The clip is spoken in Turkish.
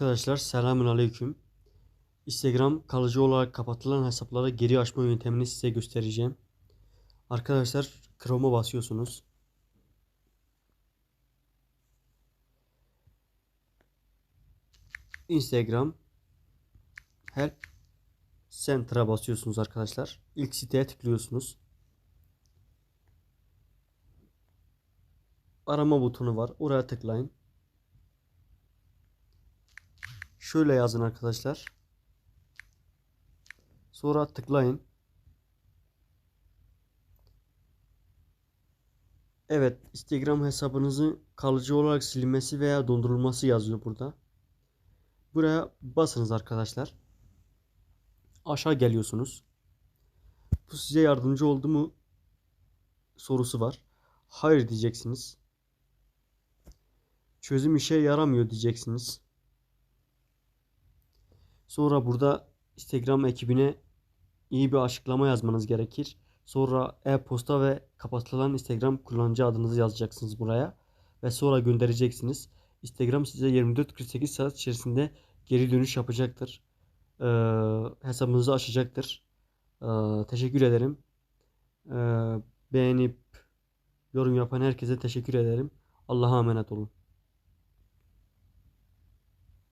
Arkadaşlar selamun aleyküm. Instagram kalıcı olarak kapatılan hesapları geri açma yöntemini size göstereceğim. Arkadaşlar Chrome'a basıyorsunuz. Instagram Help Center'a basıyorsunuz arkadaşlar. İlk siteye tıklıyorsunuz. Arama butonu var. Oraya tıklayın. Şöyle yazın arkadaşlar. Sonra tıklayın. Evet, Instagram hesabınızı kalıcı olarak silinmesi veya dondurulması yazıyor burada. Buraya basınız arkadaşlar. Aşağı geliyorsunuz. Bu size yardımcı oldu mu sorusu var. Hayır diyeceksiniz. Çözüm işe yaramıyor diyeceksiniz. Sonra burada Instagram ekibine iyi bir açıklama yazmanız gerekir. Sonra e-posta ve kapatılan Instagram kullanıcı adınızı yazacaksınız buraya. Ve sonra göndereceksiniz. Instagram size 24-48 saat içerisinde geri dönüş yapacaktır. Ee, hesabınızı açacaktır. Ee, teşekkür ederim. Ee, beğenip yorum yapan herkese teşekkür ederim. Allah'a emanet olun.